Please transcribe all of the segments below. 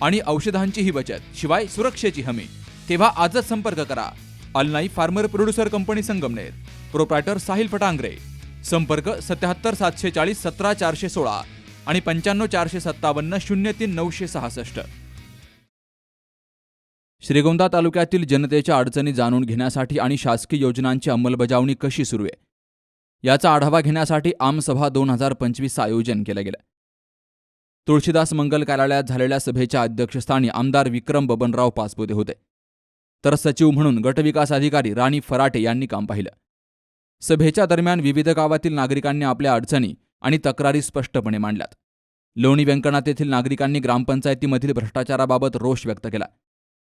आणि औषधांचीही बचत शिवाय सुरक्षेची हमी. तेव्हा आजच संपर्क करा. Alnai farmer producer company Sangamner. Proprietor Sahil Fatangare. संपर्क सत्याहत्तर सातशे चाळीस सतरा चारशे सोळा आणि पंच्याण्णव चारशे सत्तावन्न शून्य तीन नऊशे सहासष्ट. श्रीगोंदा तालुक्यातील जनतेच्या अडचणी जाणून घेण्यासाठी आणि शासकीय योजनांची अंमलबजावणी कशी सुरू आहे? याचा आढावा घेण्यासाठी आमसभा दोन हजार पंचवीसचं आयोजन केलं गेलं. तुळशीदास मंगल कार्यालयात झालेल्या सभेच्या अध्यक्षस्थानी आमदार विक्रम बबनराव पाचपुते होते. तर सचिव म्हणून गटविकास अधिकारी राणी फराटे यांनी काम पाहिलं. सभेच्या दरम्यान विविध गावातील नागरिकांनी आपल्या अडचणी आणि तक्रारी स्पष्टपणे मांडल्यात. लोणी व्यंकणात येथील नागरिकांनी ग्रामपंचायतीमधील भ्रष्टाचाराबाबत रोष व्यक्त केला.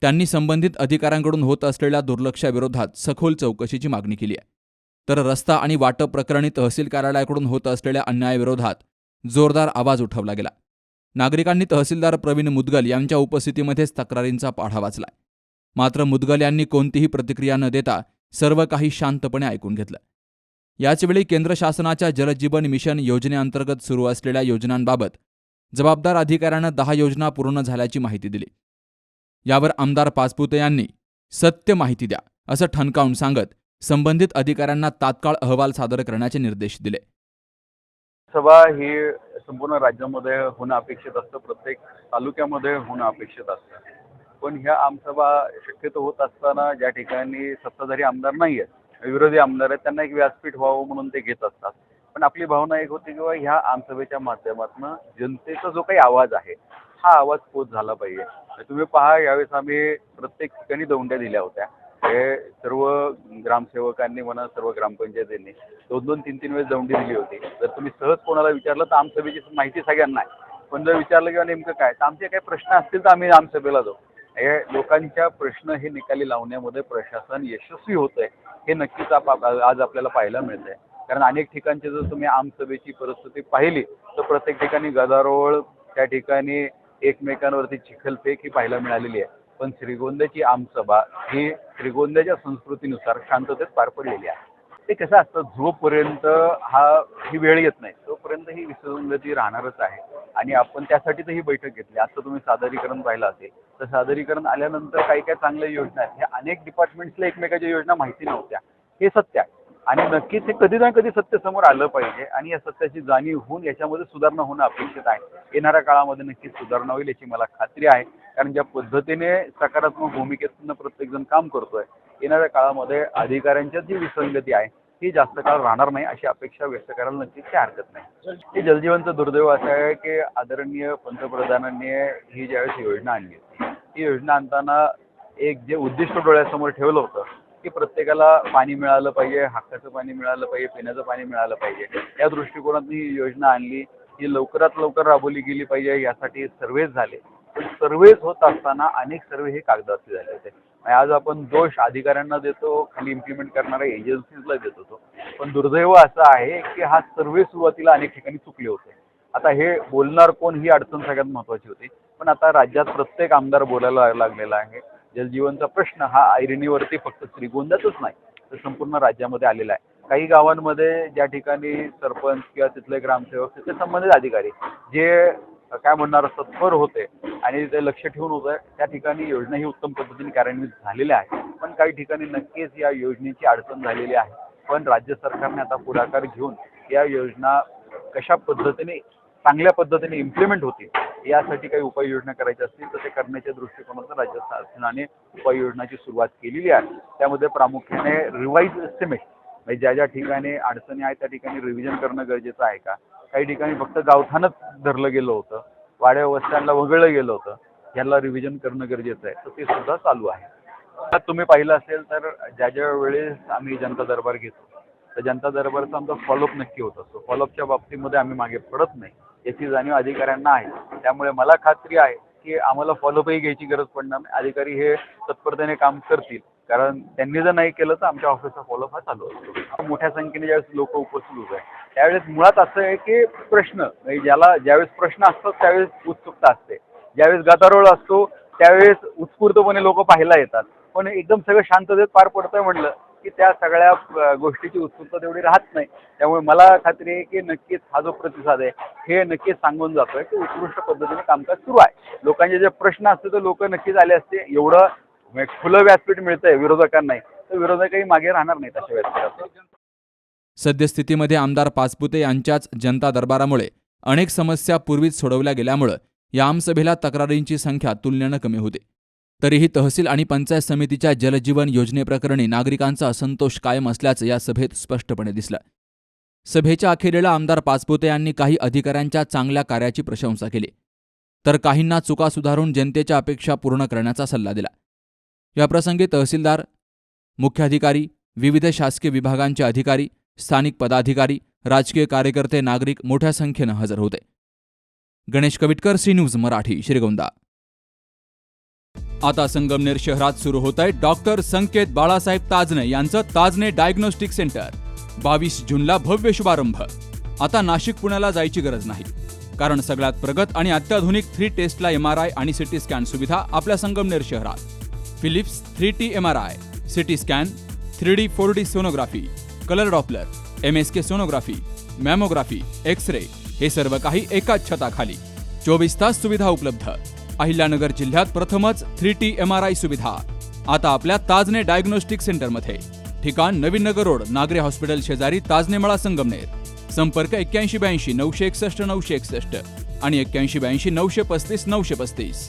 त्यांनी संबंधित अधिकाऱ्यांकडून होत असलेल्या दुर्लक्षाविरोधात सखोल चौकशीची मागणी केली आहे. तर रस्ता आणि वाटप प्रकरणी तहसील कार्यालयाकडून होत असलेल्या अन्यायाविरोधात जोरदार आवाज उठवला गेला. नागरिकांनी तहसीलदार प्रवीण मुदगल यांच्या उपस्थितीमध्येच तक्रारींचा पाढा वाचला मात्र मुदगल यांनी कोणतीही प्रतिक्रिया न देता सर्व काही शांतपणे ऐकून घेतलं. याचवेळी केंद्र शासनाच्या जलजीवन मिशन योजनेअंतर्गत सुरू असलेल्या योजनांबाबत जबाबदार अधिकाऱ्यानं दहा योजना पूर्ण झाल्याची माहिती दिली. यावर आमदार पाचपुते यांनी सत्य माहिती द्या असं ठणकावून सांगत संबंधित अधिकाऱ्यांना तात्काळ अहवाल सादर करण्याचे निर्देश दिले. सभा ही संपूर्ण राज्यामध्ये होणं अपेक्षित असतं प्रत्येक तालुक्यामध्ये होणं अपेक्षित असतं. पण ह्या आमसभा शक्यतो होत असताना ज्या ठिकाणी सत्ताधारी आमदार नाही आहेत विरोधी आमदार आहेत त्यांना एक व्यासपीठ व्हावं म्हणून ते घेत असतात. पण आपली भावना एक होती किंवा ह्या आमसभेच्या माध्यमातून जनतेचा जो काही आवाज आहे हा आवाज पोच झाला पाहिजे. तुम्ही पहा यावेळेस आम्ही प्रत्येक ठिकाणी दौंड्या दिल्या होत्या. हे सर्व ग्रामसेवकांनी म्हणा सर्व ग्रामपंचायतींनी दोन दोन तीन तीन वेळेस दौंडी दिली होती. जर तुम्ही सहज कोणाला विचारलं तर आमसभेची माहिती सगळ्यांना आहे. पण जर विचारलं किंवा नेमकं काय तर आमचे काही प्रश्न असतील तर आम्ही आमसभेला जाऊ. हे लोकांच्या प्रश्न हे निकाली लावण्यामध्ये प्रशासन यशस्वी होत आहे हे नक्कीच आप आज आपल्याला पाहायला मिळत आहे कारण अनेक ठिकाणची जर तुम्ही आमसभेची परिस्थिती पाहिली तर प्रत्येक ठिकाणी गदारोळ त्या ठिकाणी एकमेकांवरती चिखलफेक ही पाहायला मिळालेली आहे. पण श्रीगोंद्याची आमसभा ही श्रीगोंद्याच्या संस्कृतीनुसार शांततेत पार पडलेली आहे. ते कसं असतं जोपर्यंत हा ही वेळ येत नाही तोपर्यंत ही विसंगती राहणारच आहे. आणि आपण त्यासाठी तर ही बैठक घेतली. आता तुम्ही सादरीकरण पाहिलं असेल तर सादरीकरण आल्यानंतर काही काही चांगल्या योजना आहेत. ह्या अनेक डिपार्टमेंट्सला एकमेकाच्या योजना माहिती नव्हत्या. हे सत्य आहे. आणि नक्कीच हे कधी ना कधी सत्य समोर आलं पाहिजे. आणि या सत्याची जाणीव होऊन याच्यामध्ये सुधारणा होणं अपेक्षित आहे. येणाऱ्या काळामध्ये नक्कीच सुधारणा होईल याची मला खात्री आहे. कारण ज्या पद्धतीने सकारात्मक भूमिकेतून प्रत्येकजण काम करतोय येणाऱ्या काळामध्ये अधिकाऱ्यांच्या जी विसंगती आहे ही जास्त काळ राहणार नाही अशी अपेक्षा व्यक्त करायला नक्कीच काही हरकत नाही. हे जलजीवनचं दुर्दैव असं आहे की आदरणीय पंतप्रधानांनी ही ज्यावेळेस योजना आणली होती ही योजना आणताना एक जे उद्दिष्ट डोळ्यासमोर ठेवलं होतं की प्रत्येकाला पाणी मिळालं पाहिजे हक्काचं पाणी मिळालं पाहिजे पिण्याचं पाणी मिळालं पाहिजे या दृष्टिकोनातून ही योजना आणली. ही लवकरात लवकर राबवली गेली पाहिजे यासाठी सर्वेच झाले. पण सर्वेच होत असताना अनेक सर्वे हे कागदाचे झाले होते. आज आपण दोष अधिकाऱ्यांना देतो खाली इम्प्लिमेंट करणाऱ्या एजन्सीजला देत होतो. पण दुर्दैव असं आहे की हा सर्वे सुरुवातीला अनेक ठिकाणी चुकले होते. आता हे बोलणार कोण ही अडचण सगळ्यात महत्त्वाची होती. पण आता राज्यात प्रत्येक आमदार बोलायला लागलेला आहे. जलजीवनचा प्रश्न हा ऐरणीवरती फक्त श्रीगोंद्यातच नाही तर संपूर्ण राज्यामध्ये आलेला आहे. काही गावांमध्ये ज्या ठिकाणी सरपंच किंवा तिथले ग्रामसेवक तिथले संबंधित अधिकारी जे काय म्हणणार तत्पर होते आणि ते लक्ष ठेवून होतं त्या ठिकाणी योजना ही उत्तम पद्धतीने कार्यान्वित झालेल्या आहे पण काही ठिकाणी नक्कीच या योजनेची अडचण झालेली आहे. पण राज्य सरकारने आता पुढाकार घेऊन या योजना कशा पद्धतीने चांगल्या पद्धतीने इम्प्लिमेंट होतील यासाठी काही उपाययोजना करायच्या असतील तर ते करण्याच्या दृष्टिकोनातून राज्य शासनाने उपाययोजनाची सुरुवात केलेली आहे. त्यामध्ये प्रामुख्याने रिवाईज एस्टिमेट म्हणजे ज्या ज्या ठिकाणी अडचणी आहेत त्या ठिकाणी रिव्हिजन करणं गरजेचं आहे का? काही ठिकाणी फक्त गावठाणच धरलं गेलं होतं. वाड्या वस्त्यांना वगळलं गेलं होतं. याला रिव्हिजन करणं गरजेचं आहे. तर ते सुद्धा चालू आहे. तुम्ही पाहिलं असेल तर ज्या ज्या वेळेस आम्ही जनता दरबार घेतो तर जनता दरबारचा आमचा फॉलोअप नक्की होत असतो. फॉलोअपच्या बाबतीमध्ये आम्ही मागे पडत नाही. याची जाणीव अधिकाऱ्यांना आहे. त्यामुळे मला खात्री आहे की आम्हाला फॉलोअपही घ्यायची गरज पडणार नाही. अधिकारी हे तत्परतेने काम करतील. कारण त्यांनी जर नाही केलं तर आमच्या ऑफिसचा फॉलोअप हा चालू असतो. मोठ्या संख्येने ज्यावेळेस लोक उपस्थित होत आहे त्यावेळेस मुळात असं आहे की प्रश्न म्हणजे ज्याला ज्यावेळेस प्रश्न असतात त्यावेळेस उत्सुकता असते. ज्यावेळेस गदारोळ असतो त्यावेळेस उत्स्फूर्तपणे लोक पाहायला येतात. पण एकदम सगळं शांततेत पार पडतंय म्हणलं की त्या सगळ्या गोष्टीची उत्सुकता तेवढी राहत नाही. त्यामुळे मला खात्री आहे की नक्कीच हा जो प्रतिसाद आहे हे नक्कीच सांगून जातोय की उत्कृष्ट पद्धतीने कामकाज सुरू आहे. लोकांचे जे प्रश्न असते तर लोक नक्कीच आले असते. एवढं म्हणजे खुलं व्यासपीठ मिळतंय विरोधकांनाही. तर विरोधकही मागे राहणार नाहीत अशा व्यासपीठात सद्यस्थितीमध्ये आमदार पाचपुते यांच्याच जनता दरबारामुळे अनेक समस्या पूर्वीच सोडवल्या गेल्यामुळं या आमसभेला तक्रारींची संख्या तुलनेनं कमी होते. तरीही तहसील आणि पंचायत समितीच्या जलजीवन योजनेप्रकरणी नागरिकांचा असंतोष कायम असल्याचं या सभेत स्पष्टपणे दिसलं. सभेच्या अखेरीला आमदार पाचपुते यांनी काही अधिकाऱ्यांच्या चांगल्या कार्याची प्रशंसा केली. तर काहींना चुका सुधारून जनतेच्या अपेक्षा पूर्ण करण्याचा सल्ला दिला. याप्रसंगी तहसीलदार मुख्याधिकारी विविध शासकीय विभागांचे अधिकारी स्थानिक पदाधिकारी राजकीय कार्यकर्ते नागरिक मोठ्या संख्येनं हजर होते. Ganesh Kavitkar C news Marathi Shrigonda. आता संगमनेर शहरात सुरू होत आहे डॉक्टर संकेत बाळासाहेब ताजने यांचं ताजने डायग्नोस्टिक सेंटर. बावीस जूनला भव्य शुभारंभ. आता नाशिक पुण्याला जायची गरज नाही. कारण सगळ्यात प्रगत आणि अत्याधुनिक थ्री टेस्टला एम आर आय आणि सिटी स्कॅन सुविधा आपल्या संगमनेर शहरात. Philips three T M R I CT scan three D four D sonography colour Doppler M S K sonography mammography X ray हे सर्व काही एकाच छताखाली. चोवीस तास सुविधा उपलब्ध. अहिल्यानगर जिल्ह्यात प्रथमच three T M R I सुविधा. आता आपल्या ताजने डायग्नोस्टिक सेंटरमध्ये. ठिकाण नवीन नगर रोड नागरे हॉस्पिटल शेजारी ताजने मळा संगमनेर. संपर्क एक्क्याऐंशी ब्याऐंशी नऊशे एकसष्ट नऊशे एकसष्ट आणि एक्क्याऐंशी ब्याऐंशी नऊशे पस्तीस नऊशे पस्तीस.